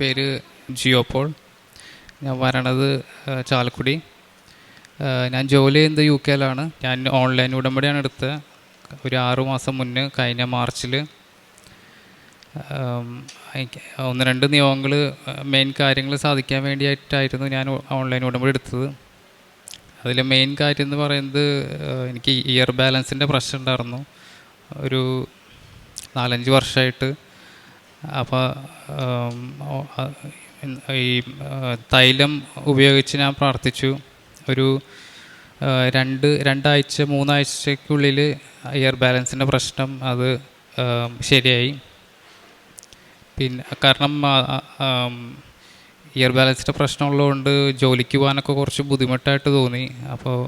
പേര് ജിയോ പോൾ. ഞാൻ വരണത് ചാലക്കുടി. ഞാൻ ജോലി ചെയ്യുന്നത് യു കെയിലാണ്. ഞാൻ ഓൺലൈൻ ഉടമ്പടിയാണ് എടുത്തത്. ഒരു ആറു മാസം മുന്നേ കഴിഞ്ഞ മാർച്ചിൽ ഒന്ന് രണ്ട് നിയമങ്ങൾ മെയിൻ കാര്യങ്ങൾ സാധിക്കാൻ വേണ്ടിയിട്ടായിരുന്നു ഞാൻ ഓൺലൈൻ ഉടമ്പടി എടുത്തത്. അതിൽ മെയിൻ കാര്യം എന്ന് പറയുന്നത് എനിക്ക് ഇയർ ബാലൻസിന്റെ പ്രശ്നം ഉണ്ടായിരുന്നു. ഒരു നാലഞ്ച് വർഷമായിട്ട് അപ്പോൾ ഈ തൈലം ഉപയോഗിച്ച് ഞാൻ പ്രാർത്ഥിച്ചു. ഒരു രണ്ട് രണ്ടാഴ്ച മൂന്നാഴ്ചക്കുള്ളിൽ ഇയർ ബാലൻസിന്റെ പ്രശ്നം അത് ശരിയായി. പിന്നെ കാരണം ഇയർ ബാലൻസിന്റെ പ്രശ്നമുള്ളതുകൊണ്ട് ജോലിക്ക് പോകാനൊക്കെ കുറച്ച് ബുദ്ധിമുട്ടായിട്ട് തോന്നി. അപ്പോൾ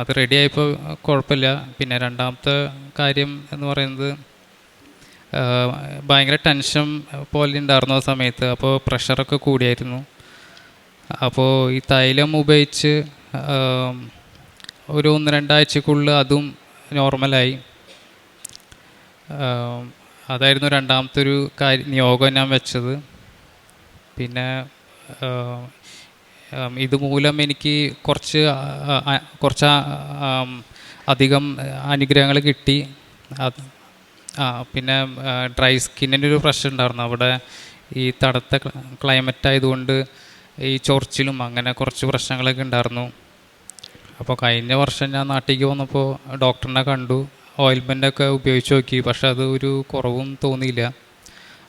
അത് റെഡിയായപ്പോൾ കുഴപ്പമില്ല. പിന്നെ രണ്ടാമത്തെ കാര്യം എന്ന് പറയുന്നത് ഭയങ്കര ടെൻഷൻ പോലെ ഉണ്ടായിരുന്നു സമയത്ത്. അപ്പോൾ പ്രഷറൊക്കെ കൂടിയായിരുന്നു. അപ്പോൾ ഈ തൈലം ഉപയോഗിച്ച് ഒരു ഒന്ന് രണ്ടാഴ്ചക്കുള്ളിൽ അതും നോർമലായി അതായിരുന്നു രണ്ടാമത്തെ ഒരു കാര്യം നിയോഗം ഞാൻ വെച്ചത്. പിന്നെ ഇതുമൂലം എനിക്ക് കുറച്ച് കുറച്ച് അധികം അനുഗ്രഹങ്ങൾ കിട്ടി. ആ പിന്നെ ഡ്രൈ സ്കിന്നിന്റെ ഒരു പ്രശ്നം ഉണ്ടായിരുന്നു. അവിടെ ഈ തണുത്ത ക്ലൈമറ്റ് ആയതുകൊണ്ട് ഈ ചൊറിച്ചിലും അങ്ങനെ കുറച്ച് പ്രശ്നങ്ങളൊക്കെ ഉണ്ടായിരുന്നു. അപ്പോൾ കഴിഞ്ഞ വർഷം ഞാൻ നാട്ടിലേക്ക് വന്നപ്പോൾ ഡോക്ടറിനെ കണ്ടു. ഓയിൽമെന്റൊക്കെ ഉപയോഗിച്ച് നോക്കി പക്ഷെ അത് ഒരു കുറവും തോന്നിയില്ല.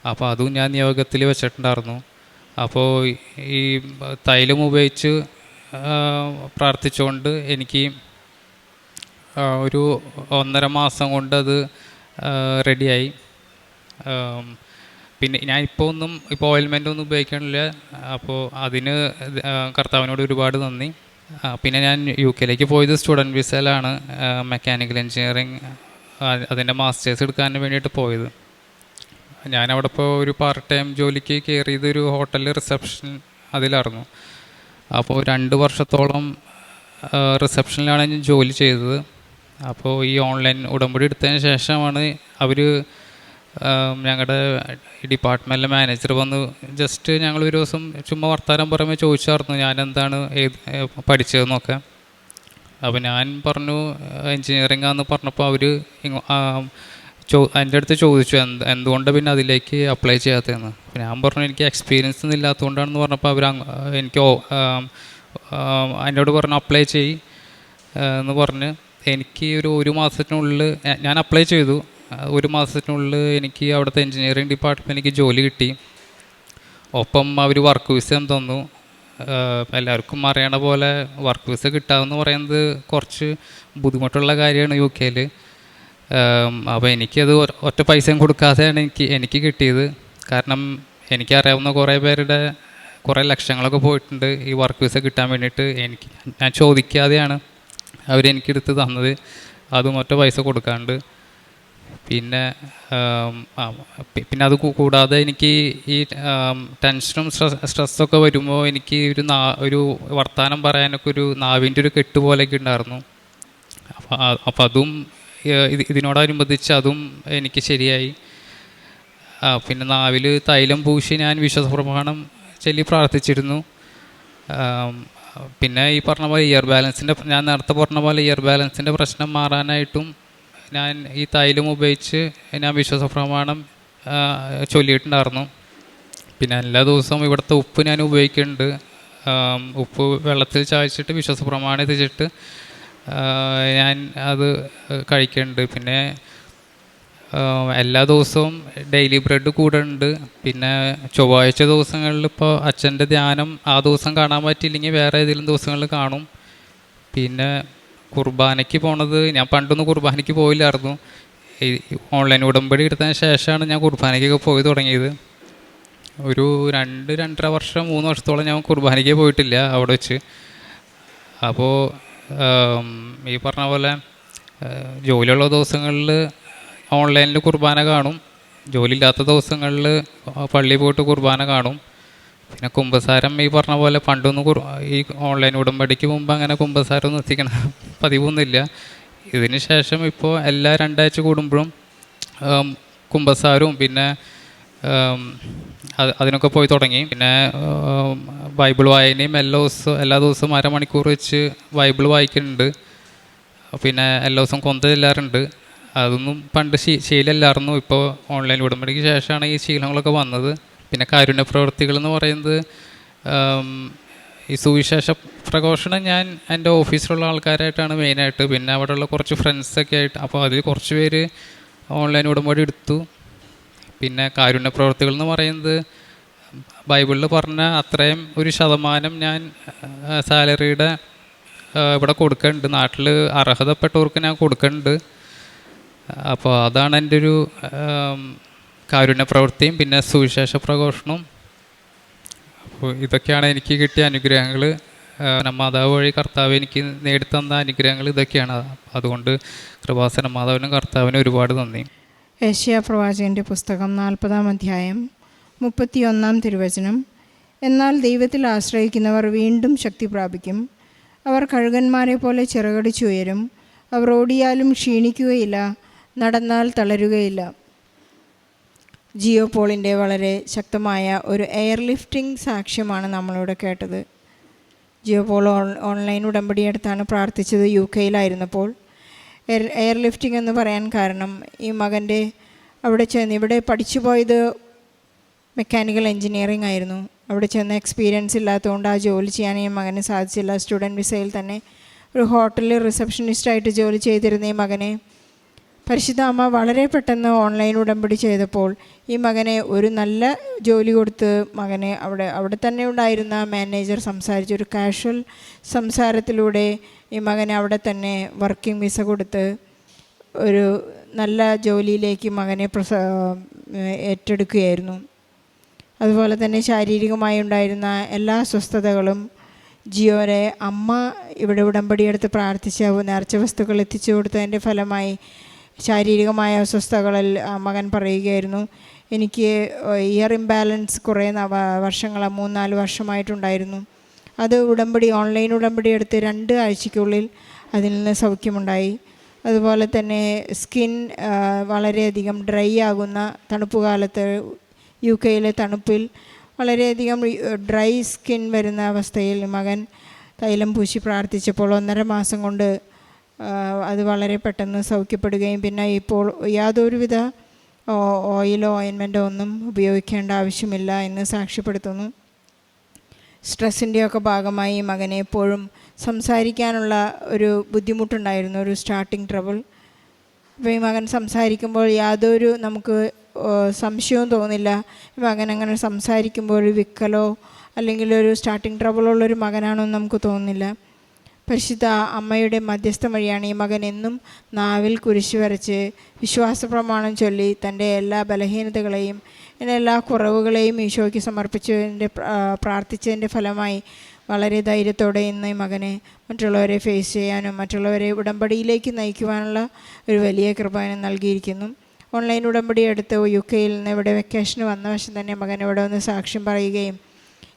അപ്പോൾ അതും ഞാൻ നിയോഗത്തിൽ വെച്ചിട്ടുണ്ടായിരുന്നു. അപ്പോൾ ഈ തൈലം ഉപയോഗിച്ച് പ്രാർത്ഥിച്ചുകൊണ്ട് എനിക്ക് ഒരു ഒന്നര മാസം കൊണ്ട് അത് റെഡിയായി. പിന്നെ ഞാൻ ഇപ്പോൾ ഒന്നും ഇപ്പോൾ ഓയിൽമെന്റ് ഒന്നും ഉപയോഗിക്കണില്ല അപ്പോൾ അതിന് കർത്താവിനോട് ഒരുപാട് നന്ദി. പിന്നെ ഞാൻ യു കെയിലേക്ക് പോയത് സ്റ്റുഡന്റ് വിസയിലാണ്. മെക്കാനിക്കൽ എൻജിനീയറിങ് അതിന്റെ മാസ്റ്റേഴ്സ് എടുക്കാൻ വേണ്ടിയിട്ട് പോയത്. ഞാൻ അവിടെ ഇപ്പോൾ ഒരു പാർട്ട് ടൈം ജോലിക്ക് കയറിയത് ഒരു ഹോട്ടലിൽ റിസപ്ഷൻ അതിലായിരുന്നു. അപ്പോൾ രണ്ട് വർഷത്തോളം റിസപ്ഷനിലാണ് ഞാൻ ജോലി ചെയ്തത്. അപ്പോൾ ഈ ഓൺലൈൻ ഉടമ്പടി എടുത്തതിന് ശേഷമാണ് അവർ ഞങ്ങളുടെ ഡിപ്പാർട്ട്മെന്റിലെ മാനേജർ വന്ന് ജസ്റ്റ് ഞങ്ങൾ ഒരു ദിവസം ചുമ്മാ വർത്താനം പറയുമ്പോൾ ചോദിച്ചായിരുന്നു ഞാൻ എന്താണ് ഏത് പഠിച്ചതെന്നൊക്കെ. അപ്പോൾ ഞാൻ പറഞ്ഞു എൻജിനീയറിംഗ് ആണെന്ന് പറഞ്ഞപ്പോൾ അവർ ചോ എന്റെ അടുത്ത് ചോദിച്ചു എന്ത് എന്തുകൊണ്ട് പിന്നെ അതിലേക്ക് അപ്ലൈ ചെയ്യാത്തതെന്ന്? അപ്പോൾ ഞാൻ പറഞ്ഞു എനിക്ക് എക്സ്പീരിയൻസ് ഒന്നും ഇല്ലാത്തതുകൊണ്ടാണെന്ന് പറഞ്ഞപ്പോൾ അവർ എനിക്ക് എന്നോട് പറഞ്ഞു അപ്ലൈ ചെയ് എന്ന് പറഞ്ഞ് എനിക്ക് ഒരു ഒരു മാസത്തിനുള്ളിൽ ഞാൻ അപ്ലൈ ചെയ്തു. ഒരു മാസത്തിനുള്ളിൽ എനിക്ക് അവിടുത്തെ എഞ്ചിനീയറിംഗ് ഡിപ്പാർട്ട്മെന്റ് എനിക്ക് ജോലി കിട്ടി. ഒപ്പം അവർ വർക്ക് വിസയും തന്നു എല്ലാവർക്കും അറിയണ പോലെ വർക്ക് വിസ കിട്ടാമെന്ന് പറയുന്നത് കുറച്ച് ബുദ്ധിമുട്ടുള്ള കാര്യമാണ് യു കെയിൽ അപ്പോൾ എനിക്കത് ഒറ്റ പൈസയും കൊടുക്കാതെയാണ് എനിക്ക് എനിക്ക് കിട്ടിയത്. കാരണം എനിക്കറിയാവുന്ന കുറേ പേരുടെ കുറേ ലക്ഷങ്ങളൊക്കെ പോയിട്ടുണ്ട് ഈ വർക്ക് വിസ കിട്ടാൻ വേണ്ടിയിട്ട്. എനിക്ക് ഞാൻ ചോദിക്കാതെയാണ് അവരെനിക്കെടുത്ത് തന്നത്. അതും ഒറ്റ പൈസ കൊടുക്കാണ്ട്. പിന്നെ പിന്നെ അത് കൂടാതെ എനിക്ക് ഈ ടെൻഷനും സ്ട്രെസ് സ്ട്രെസ്സൊക്കെ വരുമ്പോൾ എനിക്ക് ഒരു നാ ഒരു വർത്തമാനം പറയാനൊക്കെ ഒരു നാവിന്റെ ഒരു കെട്ട് പോലെയൊക്കെ ഉണ്ടായിരുന്നു. അപ്പോൾ അപ്പോൾ അതും ഇത് ഇതിനോടനുബന്ധിച്ച് അതും എനിക്ക് ശരിയായി. പിന്നെ നാവിൽ തൈലം പൂശി ഞാൻ വിശ്വാസ പ്രമാണം ചൊല്ലി പ്രാർത്ഥിച്ചിരുന്നു. പിന്നെ ഈ പറഞ്ഞ പോലെ ഇയർ ബാലൻസിന്റെ ഞാൻ നേരത്തെ പറഞ്ഞ പോലെ ഇയർ ബാലൻസിന്റെ പ്രശ്നം മാറാനായിട്ടും ഞാൻ ഈ തൈലം ഉപയോഗിച്ച് ഞാൻ വിശ്വാസപ്രമാണം പ്രമാണം ചൊല്ലിയിട്ടുണ്ടായിരുന്നു. പിന്നെ എല്ലാ ദിവസവും ഇവിടുത്തെ ഉപ്പ് ഞാൻ ഉപയോഗിക്കുന്നുണ്ട് ഉപ്പ് വെള്ളത്തിൽ ചായച്ചിട്ട് വിശ്വാസപ്രമാണം എത്തിച്ചിട്ട് ഞാൻ അത് കഴിക്കുന്നുണ്ട് പിന്നെ എല്ലാ ദിവസവും ഡെയിലി ബ്രെഡ് കൂടെ ഉണ്ട്. പിന്നെ ചൊവ്വാഴ്ച ദിവസങ്ങളിൽ ഇപ്പോൾ അച്ഛന്റെ ധ്യാനം ആ ദിവസം കാണാൻ പറ്റിയില്ലെങ്കിൽ വേറെ ഏതെങ്കിലും ദിവസങ്ങളിൽ കാണും. പിന്നെ കുർബാനയ്ക്ക് പോണത് ഞാൻ പണ്ടൊന്നും കുർബാനയ്ക്ക് പോയില്ലായിരുന്നു. ഓൺലൈൻ ഉടമ്പടി എടുത്തതിന് ശേഷമാണ് ഞാൻ കുർബാനയ്ക്കൊക്കെ പോയി തുടങ്ങിയത്. ഒരു രണ്ട് രണ്ടര വർഷം മൂന്ന് വർഷത്തോളം ഞാൻ കുർബാനയ്ക്ക് പോയിട്ടില്ല അവിടെ വെച്ച്. അപ്പോൾ ഈ പറഞ്ഞ പോലെ ജോലിയുള്ള ദിവസങ്ങളിൽ ഓൺലൈനിൽ കുർബാന കാണും. ജോലിയില്ലാത്ത ദിവസങ്ങളിൽ പള്ളി പോയിട്ട് കുർബാന കാണും. പിന്നെ കുമ്പസാരം ഈ പറഞ്ഞ പോലെ പണ്ടൊന്നും കുർ ഈ ഓൺലൈൻ ഉടമ്പടിക്ക് മുമ്പ് അങ്ങനെ കുമ്പസാരം ഒന്നും എത്തിക്കണ പതിവൊന്നുമില്ല. ഇതിന് ശേഷം ഇപ്പോൾ എല്ലാ രണ്ടാഴ്ച കൂടുമ്പോഴും കുമ്പസാരവും പിന്നെ അതിനൊക്കെ പോയി തുടങ്ങി. പിന്നെ ബൈബിൾ വായനയും എല്ലാ ദിവസവും എല്ലാ ദിവസവും അരമണിക്കൂർ വെച്ച് ബൈബിൾ വായിക്കുന്നുണ്ട്. പിന്നെ എല്ലാ ദിവസവും കൊന്ത ചെല്ലാറുണ്ട്. അതൊന്നും പണ്ട് ശീ ശീലമല്ലായിരുന്നു. ഇപ്പോൾ ഓൺലൈൻ ഉടമ്പടിക്ക് ശേഷമാണ് ഈ ശീലങ്ങളൊക്കെ വന്നത്. പിന്നെ കാരുണ്യ പ്രവൃത്തികൾ എന്ന് പറയുന്നത് ഈ സുവിശേഷ പ്രഘോഷണം ഞാൻ എന്റെ ഓഫീസിലുള്ള ആൾക്കാരായിട്ടാണ് മെയിനായിട്ട് പിന്നെ അവിടെയുള്ള കുറച്ച് ഫ്രണ്ട്സൊക്കെ ആയിട്ട്. അപ്പോൾ അതിൽ കുറച്ച് പേര് ഓൺലൈൻ ഉടമ്പടി എടുത്തു. പിന്നെ കാരുണ്യ പ്രവർത്തികൾ എന്ന് പറയുന്നത് ബൈബിളിൽ പറഞ്ഞ അത്രയും ഒരു ശതമാനം ഞാൻ സാലറിയുടെ ഇവിടെ കൊടുക്കുന്നുണ്ട് നാട്ടിൽ അർഹതപ്പെട്ടവർക്ക് ഞാൻ കൊടുക്കുന്നുണ്ട് അപ്പോൾ അതാണ് എന്റെ ഒരു കാരുണ്യ പ്രവൃത്തിയും പിന്നെ സുവിശേഷ പ്രഘോഷണവും. അപ്പോൾ ഇതൊക്കെയാണ് എനിക്ക് കിട്ടിയ അനുഗ്രഹങ്ങൾ മാതാവ് വഴി കർത്താവ് എനിക്ക് നേടിത്തന്ന അനുഗ്രഹങ്ങൾ ഇതൊക്കെയാണ്. അതുകൊണ്ട് കൃപാസന മാതാവിനും കർത്താവിനും ഒരുപാട് നന്ദി. ഏഷ്യ പ്രവാചകന്റെ പുസ്തകം നാൽപ്പതാം അധ്യായം മുപ്പത്തിയൊന്നാം തിരുവചനം. എന്നാൽ ദൈവത്തിൽ ആശ്രയിക്കുന്നവർ വീണ്ടും ശക്തി പ്രാപിക്കും. അവർ കഴുകന്മാരെ പോലെ ചിറകടിച്ചുയരും അവർ ഓടിയാലും ക്ഷീണിക്കുകയില്ല. നടന്നാൽ തളരുകയില്ല. ജിയോ പോളിന്റെ വളരെ ശക്തമായ ഒരു എയർ ലിഫ്റ്റിംഗ് സാക്ഷ്യമാണ് നമ്മളിവിടെ കേട്ടത്. ജിയോ പോൾ ഓൺ ഓൺലൈൻ ഉടമ്പടിയെടുത്താണ് പ്രാർത്ഥിച്ചത് യു കെയിലായിരുന്നപ്പോൾ എയർ എയർ ലിഫ്റ്റിംഗ് എന്ന് പറയാൻ കാരണം ഈ മകന്റെ അവിടെ ചെന്ന് ഇവിടെ പഠിച്ചു പോയത് മെക്കാനിക്കൽ എൻജിനീയറിംഗ് ആയിരുന്നു. അവിടെ ചെന്ന് എക്സ്പീരിയൻസ് ഇല്ലാത്തതുകൊണ്ട് ആ ജോലി ചെയ്യാൻ ഈ മകന് സാധിച്ചില്ല. സ്റ്റുഡന്റ് വിസയിൽ തന്നെ ഒരു ഹോട്ടലിൽ റിസപ്ഷനിസ്റ്റായിട്ട് ജോലി ചെയ്തിരുന്ന ഈ മകനെ പരിശുദ്ധ അമ്മ വളരെ പെട്ടെന്ന് ഓൺലൈൻ ഉടമ്പടി ചെയ്തപ്പോൾ ഈ മകനെ ഒരു നല്ല ജോലി കൊടുത്ത് മകനെ അവിടെ അവിടെ തന്നെ ഉണ്ടായിരുന്ന മാനേജർ സംസാരിച്ച ഒരു കാഷ്വൽ സംസാരത്തിലൂടെ ഈ മകനെ അവിടെ തന്നെ വർക്കിംഗ് വിസ കൊടുത്ത് ഒരു നല്ല ജോലിയിലേക്ക് മകനെ പ്രസ ഏറ്റെടുക്കുകയായിരുന്നു. അതുപോലെ തന്നെ ശാരീരികമായി ഉണ്ടായിരുന്ന എല്ലാ സ്വസ്ഥതകളും ജിയോരെ അമ്മ ഇവിടെ ഉടമ്പടിയെടുത്ത് പ്രാർത്ഥിച്ച നേർച്ച വസ്തുക്കൾ എത്തിച്ചു കൊടുത്തതിന്റെ ഫലമായി ശാരീരികമായ അസ്വസ്ഥതകളിൽ മകൻ പറയുകയായിരുന്നു എനിക്ക് ഇയർ ഇംബാലൻസ് കുറേ വർഷങ്ങൾ മൂന്നാൽ വർഷമായിട്ടുണ്ടായിരുന്നു. അത് ഉടമ്പടി ഓൺലൈൻ ഉടമ്പടി എടുത്ത് രണ്ട് ആഴ്ചയ്ക്കുള്ളിൽ അതിൽ നിന്ന് സൗഖ്യമുണ്ടായി. അതുപോലെ തന്നെ സ്കിൻ വളരെയധികം ഡ്രൈ ആകുന്ന തണുപ്പ് കാലത്ത് യു കെയിലെ തണുപ്പിൽ വളരെയധികം ഡ്രൈ സ്കിൻ വരുന്ന അവസ്ഥയിൽ മകൻ തൈലം പൂശി പ്രാർത്ഥിച്ചപ്പോൾ ഒന്നര മാസം കൊണ്ട് അത് വളരെ പെട്ടെന്ന് സൗഖ്യപ്പെടുകയും പിന്നെ ഇപ്പോൾ യാതൊരുവിധ ഓയിലോ ഓയിൻമെന്റോ ഒന്നും ഉപയോഗിക്കേണ്ട ആവശ്യമില്ല എന്ന് സാക്ഷ്യപ്പെടുത്തുന്നു. സ്ട്രെസ്സിന്റെയൊക്കെ ഭാഗമായി മകനെ എപ്പോഴും സംസാരിക്കാനുള്ള ഒരു ബുദ്ധിമുട്ടുണ്ടായിരുന്നു ഒരു സ്റ്റാർട്ടിങ് ട്രബിൾ. അപ്പോൾ ഈ മകൻ സംസാരിക്കുമ്പോൾ യാതൊരു നമുക്ക് സംശയവും തോന്നില്ല. മകൻ അങ്ങനെ സംസാരിക്കുമ്പോൾ ഒരു വിക്കലോ അല്ലെങ്കിൽ ഒരു സ്റ്റാർട്ടിങ് ട്രബിളുള്ളൊരു മകനാണോ നമുക്ക് തോന്നുന്നില്ല. പരിശുദ്ധ അമ്മയുടെ മധ്യസ്ഥം വഴിയാണ് ഈ മകൻ എന്നും നാവിൽ കുരിശു വരച്ച് വിശ്വാസ പ്രമാണം ചൊല്ലി തന്റെ എല്ലാ ബലഹീനതകളെയും എന്റെ എല്ലാ കുറവുകളെയും ഈശോയ്ക്ക് സമർപ്പിച്ചതിന്റെ പ്രാർത്ഥിച്ചതിന്റെ ഫലമായി വളരെ ധൈര്യത്തോടെ ഇന്ന് ഈ മകനെ മറ്റുള്ളവരെ ഫേസ് ചെയ്യാനും മറ്റുള്ളവരെ ഉടമ്പടിയിലേക്ക് നയിക്കുവാനുള്ള ഒരു വലിയ കൃപ അവന് നൽകിയിരിക്കുന്നു. ഓൺലൈൻ ഉടമ്പടി എടുത്ത് യു കെയിൽ നിന്ന് ഇവിടെ വെക്കേഷന് വന്ന വശം തന്നെ മകൻ ഇവിടെ വന്ന് സാക്ഷ്യം പറയുകയും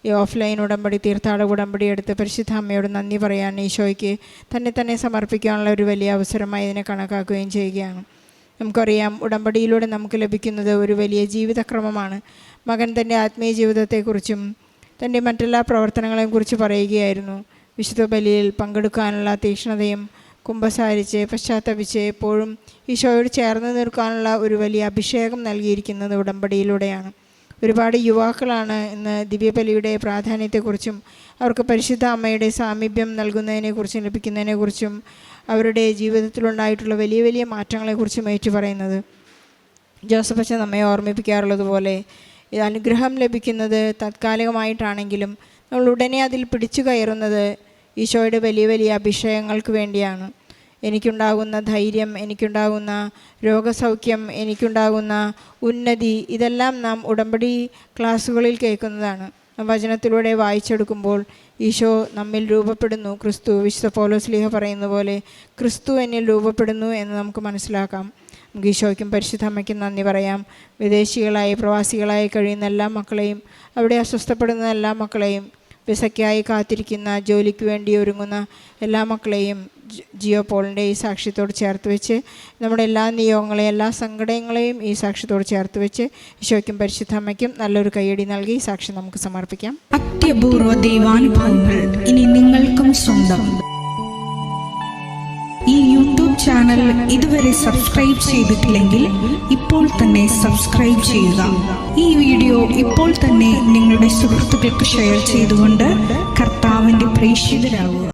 ഈ ഓഫ്ലൈൻ ഉടമ്പടി തീർത്ഥാടക ഉടമ്പടി എടുത്ത് പരിശുദ്ധ അമ്മയോട് നന്ദി പറയാൻ ഈശോയ്ക്ക് തന്നെ തന്നെ സമർപ്പിക്കാനുള്ള ഒരു വലിയ അവസരമായി ഇതിനെ കണക്കാക്കുകയും ചെയ്യുകയാണ്. നമുക്കറിയാം ഉടമ്പടിയിലൂടെ നമുക്ക് ലഭിക്കുന്നത് ഒരു വലിയ ജീവിതക്രമമാണ്. മകൻ തന്റെ ആത്മീയ ജീവിതത്തെക്കുറിച്ചും തന്റെ മറ്റെല്ലാ പ്രവർത്തനങ്ങളെക്കുറിച്ച് പറയുകയായിരുന്നു. വിശുദ്ധ ബലിയിൽ പങ്കെടുക്കാനുള്ള തീക്ഷ്ണതയും കുംഭസാരിച്ച് പശ്ചാത്തപിച്ച് എപ്പോഴും ഈശോയോട് ചേർന്ന് നിൽക്കാനുള്ള ഒരു വലിയ അഭിഷേകം നൽകിയിരിക്കുന്നത് ഉടമ്പടിയിലൂടെയാണ്. ഒരുപാട് യുവാക്കളാണ് ഇന്ന് ദിവ്യബലിയുടെ പ്രാധാന്യത്തെക്കുറിച്ചും അവർക്ക് പരിശുദ്ധ അമ്മയുടെ സാമീപ്യം നൽകുന്നതിനെക്കുറിച്ചും ലഭിക്കുന്നതിനെക്കുറിച്ചും അവരുടെ ജീവിതത്തിലുണ്ടായിട്ടുള്ള വലിയ വലിയ മാറ്റങ്ങളെക്കുറിച്ചും ഏറ്റു പറയുന്നത്. ജോസഫ് അച്ഛൻ നമ്മെ ഓർമ്മിപ്പിക്കാറുള്ളത് പോലെ അനുഗ്രഹം ലഭിക്കുന്നത് താത്കാലികമായിട്ടാണെങ്കിലും നമ്മൾ ഉടനെ അതിൽ പിടിച്ചു കയറുന്നത് ഈശോയുടെ വലിയ വലിയ അഭിഷേകങ്ങൾക്ക് വേണ്ടിയാണ്. എനിക്കുണ്ടാകുന്ന ധൈര്യം എനിക്കുണ്ടാകുന്ന രോഗസൗഖ്യം എനിക്കുണ്ടാകുന്ന ഉന്നതി ഇതെല്ലാം നാം ഉടമ്പടി ക്ലാസ്സുകളിൽ കേൾക്കുന്നതാണ്. വചനത്തിലൂടെ വായിച്ചെടുക്കുമ്പോൾ ഈശോ നമ്മിൽ രൂപപ്പെടുന്നു. ക്രിസ്തു വിശുദ്ധ പൗലോസ്ലീഹ പറയുന്ന പോലെ ക്രിസ്തു എന്നിൽ രൂപപ്പെടുന്നു എന്ന് നമുക്ക് മനസ്സിലാക്കാം. നമുക്ക് ഈശോയ്ക്കും പരിശുദ്ധമ്മയ്ക്കും നന്ദി പറയാം. വിദേശികളായി പ്രവാസികളായി കഴിയുന്ന എല്ലാ മക്കളെയും അവിടെ അസ്വസ്ഥപ്പെടുന്ന എല്ലാ മക്കളെയും വിസയ്ക്കായി കാത്തിരിക്കുന്ന ജോലിക്ക് വേണ്ടി ഒരുങ്ങുന്ന എല്ലാ മക്കളെയും ജിയോ പോളിന്റെ ഈ സാക്ഷ്യത്തോട് ചേർത്ത് വെച്ച് നമ്മുടെ എല്ലാ നിയോഗങ്ങളെയും എല്ലാ സങ്കടങ്ങളെയും ഈ സാക്ഷ്യത്തോട് ചേർത്ത് വെച്ച് ഈശോയ്ക്കും പരിശുദ്ധമ്മയ്ക്കും നല്ലൊരു കൈയടി നൽകി ഈ സാക്ഷ്യം നമുക്ക് സമർപ്പിക്കാം. അത്യപൂർവ ദൈവാനുഭവങ്ങൾ ഇനി നിങ്ങൾക്കും സ്വന്തം. ഈ യൂട്യൂബ് ചാനൽ ഇതുവരെ സബ്സ്ക്രൈബ് ചെയ്തിട്ടില്ലെങ്കിൽ ഇപ്പോൾ തന്നെ സബ്സ്ക്രൈബ് ചെയ്യുക. ഈ വീഡിയോ ഇപ്പോൾ തന്നെ നിങ്ങളുടെ സുഹൃത്തുക്കൾക്ക് ഷെയർ ചെയ്തുകൊണ്ട് കർത്താവിന്റെ പ്രേക്ഷിതരാകുക.